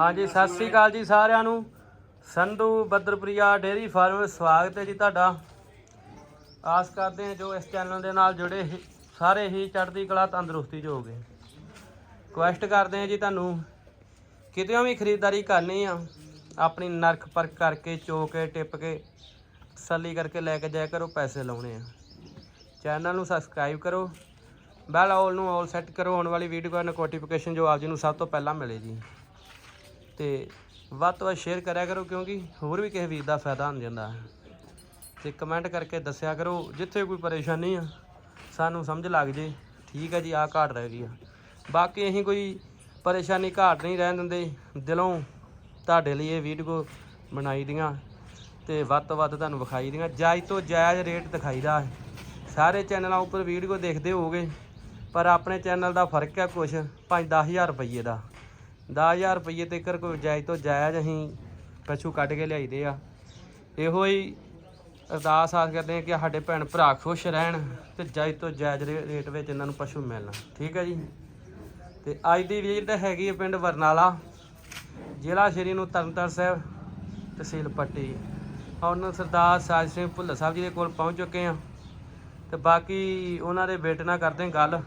ਹਾਂਜੀ, ਸਤਿ ਸ੍ਰੀ ਅਕਾਲ ਜੀ ਸਾਰਿਆਂ ਨੂੰ। ਸੰਧੂ ਬੱਦਰਪ੍ਰਿਆ ਡੇਰੀ ਫਾਰਮ ਸਵਾਗਤ ਹੈ ਜੀ ਤੁਹਾਡਾ। ਆਸ ਕਰਦੇ ਹਾਂ ਜੋ ਇਸ ਚੈਨਲ ਦੇ ਨਾਲ ਜੁੜੇ ਹੀ- ਸਾਰੇ ਹੀ ਚੜ੍ਹਦੀ ਕਲਾ ਤੰਦਰੁਸਤੀ 'ਚ ਹੋਗੇ ਰਿਕੁਐਸਟ ਕਰਦੇ ਹਾਂ ਜੀ ਤੁਹਾਨੂੰ ਕਿਤੇ ਵੀ ਖਰੀਦਦਾਰੀ ਕਰਨੀ ਆ, ਆਪਣੀ ਨਰਖ ਪਰਖ ਕਰਕੇ, ਚੋ ਕੇ, ਟਿਪ ਕੇ, ਤਸੱਲੀ ਕਰਕੇ ਲੈ ਕੇ ਜਾਇਆ ਕਰੋ, ਪੈਸੇ ਲਾਉਣੇ ਆ। ਚੈਨਲ ਨੂੰ ਸਬਸਕ੍ਰਾਈਬ ਕਰੋ, ਬੈਲ ਆਲ ਨੂੰ ਆਲ ਸੈੱਟ ਕਰੋ, ਆਉਣ ਵਾਲੀ ਵੀਡੀਓ ਦਾ ਨੋਟੀਫਿਕੇਸ਼ਨ ਜੋ ਆਪ ਜੀ ਨੂੰ ਸਭ ਤੋਂ ਪਹਿਲਾਂ ਮਿਲੇ ਜੀ। ਤੇ ਵੱਧ ਤੋਂ ਵੱਧ ਸ਼ੇਅਰ ਕਰਿਆ ਕਰੋ ਕਿਉਂਕਿ ਹੋਰ ਵੀ ਕਿਸੇ ਵੀਰ ਦਾ ਫਾਇਦਾ ਹੋ ਜਾਂਦਾ ਹੈ। ਤੇ ਕਮੈਂਟ ਕਰਕੇ ਦੱਸਿਆ ਕਰੋ, ਜਿੱਥੇ ਕੋਈ ਪਰੇਸ਼ਾਨੀ ਆ, ਸਾਨੂੰ ਸਮਝ ਲੱਗ ਜੇ। ਠੀਕ ਹੈ ਜੀ, ਆਹ ਘਾਟ ਰਹਿ ਗਈ ਆ। ਬਾਕੀ ਅਸੀਂ ਕੋਈ ਪਰੇਸ਼ਾਨੀ ਘਾਟ ਨਹੀਂ ਰਹਿਣ ਦਿੰਦੇ। ਦਿਲੋਂ ਤੁਹਾਡੇ ਲਈ ਇਹ ਵੀਡੀਓ ਬਣਾਈ ਦੀਆਂ ਤੇ ਵੱਧ ਤੋਂ ਵੱਧ ਤੁਹਾਨੂੰ ਵਿਖਾਈ ਦੀਆਂ। ਜਾਇਜ਼ ਤੋਂ ਜਾਇਜ਼ ਰੇਟ ਦਿਖਾਈਦਾ ਹੈ। ਸਾਰੇ ਚੈਨਲਾਂ ਉੱਪਰ ਵੀਡੀਓ ਦੇਖਦੇ ਹੋਗੇ ਪਰ ਆਪਣੇ ਚੈਨਲ ਦਾ ਫ਼ਰਕ ਹੈ ਕੁਛ 5-10000 ਰੁਪਏ ਦਾ। 10000 ਰੁਪਏ ਤੇ ਕਰ ਕੋਈ ਜਾਇਜ਼ ਤੋਂ ਜਾਇਜ਼ ਅਸੀਂ ਪਸ਼ੂ ਕੱਢ ਕੇ ਲਿਆਈਦੇ ਆ। ਇਹੋ ਹੀ ਅਰਦਾਸ ਆਸ ਕਰਦੇ ਹਾਂ ਕਿ ਸਾਡੇ ਭੈਣ ਭਰਾ ਖੁਸ਼ ਰਹਿਣ ਤੇ ਜਾਇਜ਼ ਤੋਂ ਜਾਇਜ਼ ਰੇ- ਰੇਟ ਵਿੱਚ ਇਹਨਾਂ ਨੂੰ ਪਸ਼ੂ ਮਿਲਣ। ਠੀਕ ਹੈ ਜੀ? ਤੇ ਅੱਜ ਦੀ ਵਿਜ਼ਿਟ ਹੈਗੀ ਹੈ ਪਿੰਡ ਬਰਨਾਲਾ ਜ਼ਿਲ੍ਹਾ ਸ਼੍ਰੀ ਨੂੰ ਤਰਨਤਾਰਨ ਸਾਹਿਬ ਤਹਿਸੀਲ ਪੱਟੀ ਹੁਣ ਸਰਦਾਰ ਸਾਜ ਸਿੰਘ ਭੁੱਲਰ ਸਾਹਿਬ ਜੀ ਦੇ ਕੋਲ ਪਹੁੰਚ ਚੁੱਕੇ ਆ ਤੇ ਬਾਕੀ ਉਹਨਾਂ ਦੇ ਬੇਟੇ ਨਾਲ ਕਰਦੇ ਗੱਲ।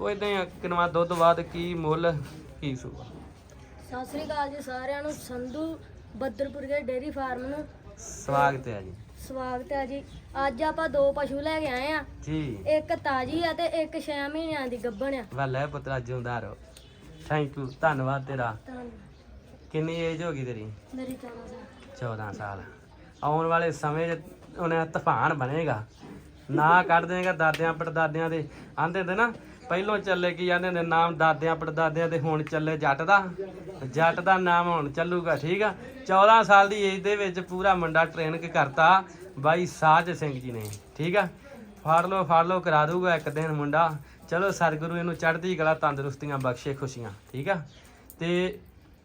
ਉਹ ਇਦਾਂ ਹੀ ਕਿਨਵਾ ਦੁੱਧ ਬਾਅਦ ਕੀ ਮੁੱਲ, ਕੀ ਸੂ ਸਤਿ ਸ੍ਰੀ ਅਕਾਲ ਜੀ ਸਾਰਿਆਂ ਨੂੰ ਸੰਧੂ ਬੱਦਰਪੁਰ ਦੇ ਡੇਰੀ ਫਾਰਮ ਨੂੰ। ਸਵਾਗਤ ਹੈ ਜੀ। ਸਵਾਗਤ ਹੈ ਜੀ। ਅੱਜ ਆਪਾਂ ਦੋ ਪਸ਼ੂ ਲੈ ਕੇ ਆਏ ਆ। ਜੀ। ਇੱਕ ਤਾਜੀ ਆ ਤੇ ਇੱਕ 6 ਮਹੀਨਿਆਂ ਦੀ ਗੱਭਣ ਆ। ਵੱਲ ਹੈ ਪੁੱਤਰਾ ਜਿਉਂਦਾ ਰਹੋ ਥੈਂਕ ਯੂ ਧੰਨਵਾਦ ਤੇਰਾ। ਕਿੰਨੀ ਏਜ ਹੋ ਗਈ ਤੇਰੀ? ਮੇਰੀ ਚਾਹਨਾ ਦਾ 14 ਸਾਲ। ਆਉਣ ਵਾਲੇ ਸਮੇਂ 'ਚ ਉਹਨੇ ਤੂਫਾਨ ਬਣੇਗਾ। ਨਾ ਕੱਢ ਦੇਗਾ ਦਾਦਿਆਂ ਪੜਦਾਦਿਆਂ ਦੇ। ਆਂਦੇ ਹੁੰਦੇ ਨਾ ਪਹਿਲੋਂ ਚੱਲੇ ਕੀ ਜਾਂਦੇ ਹੁੰਦੇ ਨਾਮ ਦਾਦਿਆਂ ਪੜਦਾਦਿਆਂ ਦੇ ਹੁਣ ਚੱਲੇ ਜੱਟ ਦਾ। ਜੱਟ ਦਾ ਨਾਮ ਹੁਣ ਚੱਲੂਗਾ ਠੀਕ ਆ? 14 ਸਾਲ ਦੀ ਏਜ ਦੇ ਵਿੱਚ ਪੂਰਾ ਮੁੰਡਾ ਟ੍ਰੇਨ ਕਰਤਾ ਬਾਈ ਸਾਜ ਸਿੰਘ ਜੀ ਨੇ ਠੀਕ ਆ? ਫੜ ਲਓ ਫੜ ਲਓ ਕਰਾ ਦੂਗਾ ਇੱਕ ਦਿਨ ਮੁੰਡਾ। ਚਲੋ ਸਤਿਗੁਰੂ ਇਹਨੂੰ ਚੜ੍ਹਦੀ ਕਲਾ ਤੰਦਰੁਸਤੀਆਂ ਬਖਸ਼ੇ ਖੁਸ਼ੀਆਂ ਠੀਕ ਆ? ਤੇ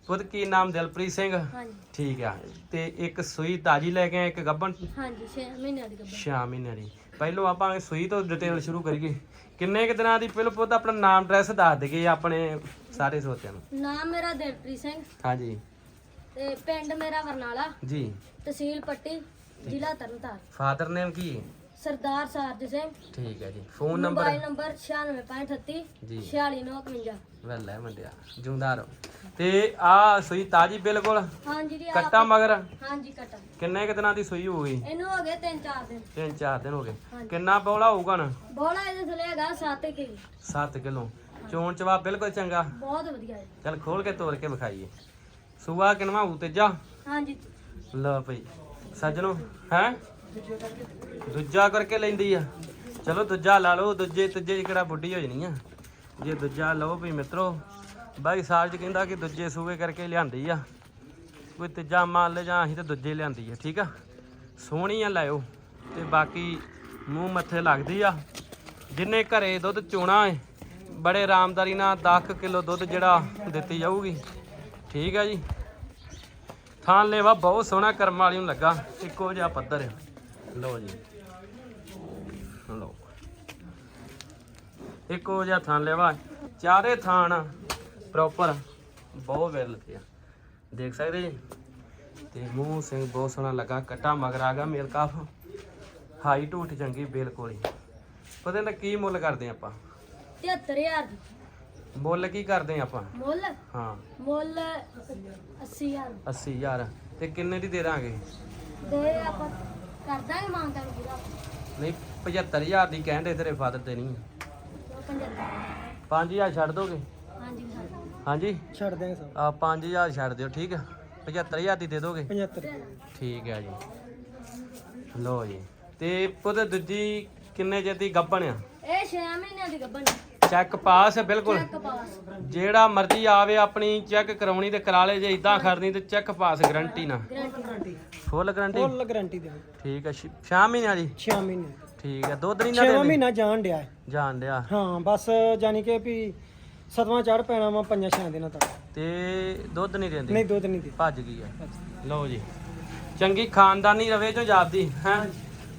ਪੁੱਤ ਕੀ ਨਾਮ ਦਿਲਪ੍ਰੀਤ ਸਿੰਘ? ਹਾਂਜੀ। ਠੀਕ ਆ। ਤੇ ਇੱਕ ਸੂਈ ਤਾਜੀ ਲੈ ਕੇ ਆਏ ਇੱਕ ਗੱਬਣ ਹਾਂਜੀ 6 ਮਹੀਨਿਆਂ ਦੀ ਗੱਭਣ। 6 ਮਹੀਨਿਆਂ ਦੀ। ਪਹਿਲੋਂ ਆਪਾਂ ਸੂਈ ਤੋਂ ਡਿਟੇਲ ਸ਼ੁਰੂ ਕਰੀਏ। ਕਿੰਨੇ ਕੁ ਦਿਨਾਂ ਦੀ ਪਹਿਲੋਂ ਪੁੱਤ ਆਪਣਾ ਨਾਮ ਐਡਰੈਸ ਦੱਸ ਦਈਏ ਆਪਣੇ ਸਾਰੇ ਸਰੋਤਿਆਂ ਨੂੰ? ਨਾਮ ਮੇਰਾ ਦਿਲਪ੍ਰੀਤ ਸਿੰਘ। ਹਾਂਜੀ। ਤੇ ਪਿੰਡ ਮੇਰਾ ਬਰਨਾਲਾ ਜੀ। ਤਹਿਸੀਲ ਪੱਟੀ ਜ਼ਿਲ੍ਹਾ ਤਰਨਤਾਰਨ। ਫਾਦਰ ਨੇਮ ਕੀ? ਸਰਦਾਰ ਸਾਰਜ ਸਿੰਘ। ਠੀਕ ਹੈ ਜੀ। ਫੋਨ ਨੰਬਰ ਮੋਬਾਈਲ ਨੰਬਰ 9638 ਜੀ। 46951 ਵੈਲ ਹੈ ਮੰਡਿਆ ਰਹੋ। ਤੇ ਆ ਸੂਈ ਤਾਜੀ ਬਿਲਕੁਲ ਹਾਂਜੀ ਜੀ ਆਪ- ਕੱਟਾ ਮਗਰ? ਹਾਂਜੀ ਕਟਾ। ਕਿੰਨੇ ਕੁ ਦਿਨਾਂ ਦੀ ਸੂਈ ਹੋ ਗਈ? ਇਹਨੂੰ ਹੋ ਗਏ 3-4 ਦਿਨ। ਤਿੰਨ ਚਾਰ ਦਿਨ ਹੋ ਗਏ। ਹਾਂਜੀ। ਕਿੰਨਾ ਬੋਲਾ ਹੋਊਗਾ ਨਾ ਬੋਲਾ ਇਹਦੇ ਥੱਲੇ ਹੈਗਾ 7 ਕਿਲੋ। 7 ਕਿਲੋ। ਚੋਣ ਚਵਾ ਬਿਲਕੁਲ ਚੰਗਾ। ਬਹੁਤ ਵਧੀਆ ਹੈ। ਚੱਲ ਖੋਲ ਕੇ ਤੋੜ ਕੇ ਵਿਖਾਈਏ। ਸੂਆ ਕਿਨਵਾ ਹੂ ਤੇਜਾ? ਹਾਂਜੀ। ਲਓ ਭਈ ਸੱਜਣੋ ਹੈ? ਦੂਜਾ ਕਰਕੇ ਲੈਂਦੀ ਆ। ਚਲੋ ਦੂਜਾ ਲਾ ਲਓ ਦੂਜੇ ਤੀਜੇ 'ਚ ਕਿਹੜਾ ਬੁੱਢੀ ਹੋ ਜਾਣੀ ਆ। ਜੇ ਦੂਜਾ ਲਓ ਵੀ ਮਿੱਤਰੋ, ਬਾਈ ਸਾਜ ਕਹਿੰਦਾ ਕਿ ਦੂਜੇ ਸੂਏ ਕਰਕੇ ਲਿਆਂਦੀ ਆ। ਕੋਈ ਤੀਜਾ ਮੰਨ ਲੈ ਜਾਂ ਅਸੀਂ ਤਾਂ ਦੂਜੇ ਲਿਆਂਦੀ ਆ, ਠੀਕ ਆ? ਸੋਹਣੀ ਆ ਲਾਇਓ ਤੇ ਬਾਕੀ ਮੂੰਹ ਮੱਥੇ ਲੱਗਦੀ ਆ। ਜਿੰਨੇ ਘਰੇ ਦੁੱਧ ਚੋਣਾ ਏ, ਬੜੇ ਆਰਾਮਦਾਰੀ ਨਾਲ 10 ਕਿਲੋ ਦੁੱਧ ਜਿਹੜਾ ਦਿੱਤੀ ਜਾਊਗੀ। ਠੀਕ ਆ ਜੀ। ਥਾਂ ਲੈਵਾ ਬਹੁਤ ਸੋਹਣਾ ਕਰਮ ਵਾਲੀ ਨੂੰ ਲੱਗਾ। ਇੱਕੋ ਜਿਹਾ ਪੱਧਰ ਆ। ਲਓ ਜੀ ਲਓ ਇੱਕੋ ਜਿਹਾ ਥਾਂ ਲੈਵਾ ਚਾਰੇ ਥਾਣ ਪ੍ਰੋਪਰ ਬਹੁਤ ਵੇਲ ਤੇ ਆ। ਦੇਖ ਸਕਦੇ ਜੀ? ਤੇ ਮੂੰਹ ਸਿੰਘ ਬਹੁਤ ਸੋਹਣਾ ਲੱਗਾ ਕੱਟਾ ਮਗਰ ਆ ਗਿਆ ਮੇਲ ਕਾਫ। ਹਾਈ ਢੂਠ ਚੰਗੀ ਬਿਲਕੁਲ ਹੀ। ਪਤਾ ਨਾ ਕੀ ਮੁੱਲ ਕਰਦੇ ਆਪਾਂ। 73000 ਦੀ। ਮੁੱਲ ਕੀ ਕਰਦੇ ਆਪਾਂ? ਮੁੱਲ? ਹਾਂ। ਮੁੱਲ 80000 80000 ਤੇ ਕਿੰਨੇ ਦੀ ਦੇ ਦਾਂਗੇ? ਦੇ ਆਪਾਂ ਕਰ ਦਾਂਗੇ ਮੰਗਦਾ ਨੂੰ ਪੂਰਾ। ਨਹੀਂ 75000 ਦੀ ਕਹਿੰਦੇ ਤੇਰੇ ਫਾਦਰ ਤੇ ਨਹੀਂ। ਉਹ 75 5000 ਛੱਡ ਦੋਗੇ? ਹਾਂਜੀ ਹਾਂਜੀ ਹਾਂਜੀ? ਛੱਡ ਦਿਆਂਗੇ ਸਭ ਆ 5000 ਛੱਡ ਦਿਓ ਠੀਕ ਹੈ 75000 ਦੀ ਦੇ ਦੋਗੇ? 75 ਠੀਕ ਹੈ ਜੀ। ਲੋ ਜੀ। ਤੇ ਪੁੱਤ ਦੂਜੀ ਕਿੰਨੇ ਚਿਰ ਦੀ ਗੱਭਣ ਆ? ਇਹ 6 ਮਹੀਨਿਆਂ ਦੀ ਗੱਭਣ ਚੈੱਕ ਪਾਸ ਹੈ ਬਿਲਕੁਲ। ਚੈੱਕ ਪਾਸ ਜਿਹੜਾ ਮਰਜ਼ੀ ਆਵੇ ਆਪਣੀ ਚੈੱਕ ਕਰਾਉਣੀ ਤੇ ਕਰਾ ਲੇ ਜੇ ਇਦਾਂ ਖੜਨੀ ਤੇ ਚੈੱਕ ਪਾਸ ਗਰੰਟੀ ਨਾ guarantee full guarantee full guarantee ਦੇ ਠੀਕ ਹੈ 6 ਮਹੀਨਿਆਂ ਦੀ? 6 ਮਹੀਨੇ ਠੀਕ ਹੈ ਦੁੱਧ ਨਹੀਂ ਨਾ 6 ਦੇਵੇ ਮਹੀਨਾ ਜਾਣ ਡਿਆ ਹੈ। ਜਾਣ ਡਿਆ। ਹਾਂ ਬਸ ਜਾਨੀ ਕਿ ਵੀ ਸਤਵਾਂ ਚੜ ਪੈਣਾ ਵਾ ਪੰਜਾਂ ਛੇ ਦਿਨਾਂ ਤੱਕ। ਤੇ ਦੁੱਧ ਨਹੀਂ ਦਿੰਦੀ? ਨਹੀਂ ਦੁੱਧ ਨਹੀਂ ਦੇ ਭੱਜ ਗਈ ਹੈ। ਲਓ ਜੀ। ਚੰਗੀ ਖਾਨਦਾਨੀ ਰਵੇ ਜੋ ਜਾਪਦੀ ਹੈ?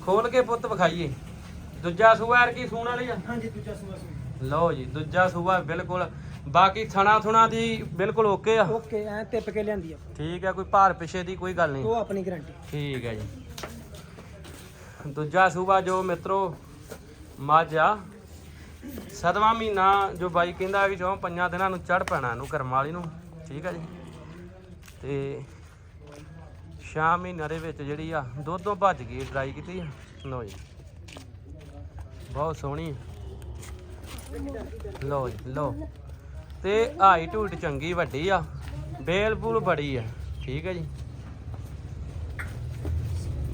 ਖੋਲ ਕੇ ਪੁੱਤ ਵਿਖਾਈਏ। ਦੂਜਾ ਸੂਆ ਯਾਰ ਕੀ ਸੂਣ ਵਾਲੀ ਆ? ਹਾਂਜੀ ਦੂਜਾ ਸੂਆ ਸੂਆ ਲਓ ਜੀ ਦੂਜਾ ਸੂਆ ਬਿਲਕੁਲ ਬਾਕੀ ਥਣਾ ਥੁਣਾ ਦੀ ਬਿਲਕੁਲ ਓਕੇ ਆ। ਓਕੇ ਐ ਟਿਪ ਕੇ ਲਿਆਂਦੀ ਆ ਠੀਕ ਹੈ ਕੋਈ ਭਾਰ ਪਿਛੇ ਦੀ ਕੋਈ ਗੱਲ ਨਹੀਂ। ਉਹ ਆਪਣੀ ਗਾਰੰਟੀ ਠੀਕ ਹੈ ਜੀ। ਦੂਜਾ ਸੂਬਾ ਜੋ ਮਿੱਤਰੋ, ਮੱਝ ਆ ਸਤਵਾਂ ਮਹੀਨਾ ਜੋ ਬਾਈ ਕਹਿੰਦਾ ਕਿ ਚੋਂ ਪੰਜਾਂ ਦਿਨਾਂ ਨੂੰ ਚੜ ਪੈਣਾ ਇਹਨੂੰ ਕਰਮ ਵਾਲੀ ਨੂੰ, ਠੀਕ ਆ ਜੀ? ਤੇ ਸ਼ਾਮ ਮਹੀਨੇ ਦੇ ਵਿੱਚ ਜਿਹੜੀ ਆ, ਦੁੱਧੋਂ ਭੱਜ ਗਈ ਟਰਾਈ ਕੀਤੀ ਆ। ਲਓ ਜੀ। ਬਹੁਤ ਸੋਹਣੀ ਆ। ਲਓ ਜੀ, ਲਓ। ਤੇ ਹਾਈ ਢੂਟ ਚੰਗੀ ਵੱਡੀ ਆ। ਬੇਲ ਬੂਲ ਬੜੀ ਆ, ਠੀਕ ਹੈ ਜੀ?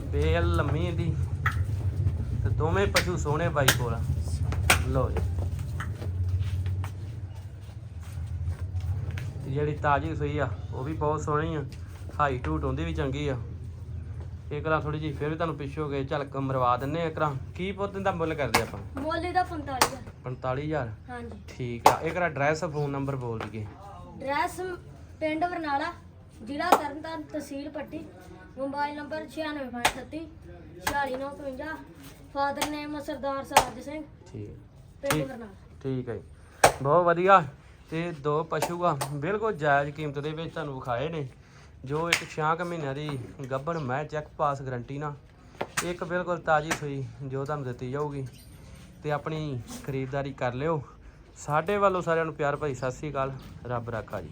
ਬੇਲ ਲੰਮੀ ਇਹਦੀ। ਤੇ ਦੋਵੇਂ ਪਸ਼ੂ ਸੋਹਣੇ ਬਾਈ ਕੋਲ। ਲਓ ਜੀ। ਤੇ ਜਿਹੜੀ ਤਾਜੀ ਸੂਈ ਆ ਉਹ ਵੀ ਬਹੁਤ ਸੋਹਣੀ ਆ। ਹਾਈ ਟੂਟ ਉਹਦੀ ਵੀ ਚੰਗੀ ਆ। ਇੱਕ ਰਾਂ ਥੋੜੀ ਜੀ ਫਿਰ ਵੀ ਤੁਹਾਨੂੰ ਪਿੱਛੇ ਹੋ ਗਏ ਝਲਕ ਮਰਵਾ ਦਿੰਨੇ ਆ ਇੱਕ ਰਾਂ ਕੀ ਪੁੱਤ ਦਾ ਮੁੱਲ ਕਰਦੇ ਆਪਾਂ? ਮੁੱਲ ਦਾ 45000 45000 ਹਾਂਜੀ। ਠੀਕ ਆ। ਇੱਕ ਰਾਂ ਐਡਰੈਸ ਫੋਨ ਨੰਬਰ ਬੋਲ ਦਈਏ। ਡਰੈਸ ਪਿੰਡ ਬਰਨਾਲਾ ਜ਼ਿਲ੍ਹਾ ਤਰਨਤਾਰਨ ਤਹਿਸੀਲ Patti mobile number 9638 46952 father name Sardar Saraj Singh. ਠੀਕ। ਪਿੰਡ ਠੀਕ। ਬਰਨਾਲਾ ਠੀਕ ਹੈ ਜੀ। ਬਹੁਤ ਵਧੀਆ। ਤੇ ਦੋ ਪਸ਼ੂ ਆ। ਬਿਲਕੁਲ ਜਾਇਜ਼ ਕੀਮਤ ਦੇ ਵਿੱਚ ਤੁਹਾਨੂੰ ਵਿਖਾਏ ਨੇ। ਜੋ ਇੱਕ 6 ਮਹੀਨਿਆਂ ਦੀ ਗੱਭਣ ਮੈਂ ਚੈੱਕ ਪਾਸ ਗਰੰਟੀ ਨਾਲ। ਇੱਕ ਬਿਲਕੁਲ ਤਾਜੀ ਸੂਈ ਜੋ ਤੁਹਾਨੂੰ ਦਿੱਤੀ ਜਾਊਗੀ। ਤੇ ਆਪਣੀ ਖਰੀਦਦਾਰੀ ਕਰ ਲਿਓ। ਸਾਡੇ ਵੱਲੋਂ ਸਾਰਿਆਂ ਨੂੰ ਪਿਆਰ ਭਰੀ ਸਤਿ ਸ੍ਰੀ ਅਕਾਲ। ਰੱਬ ਰਾਖਾ ਜੀ।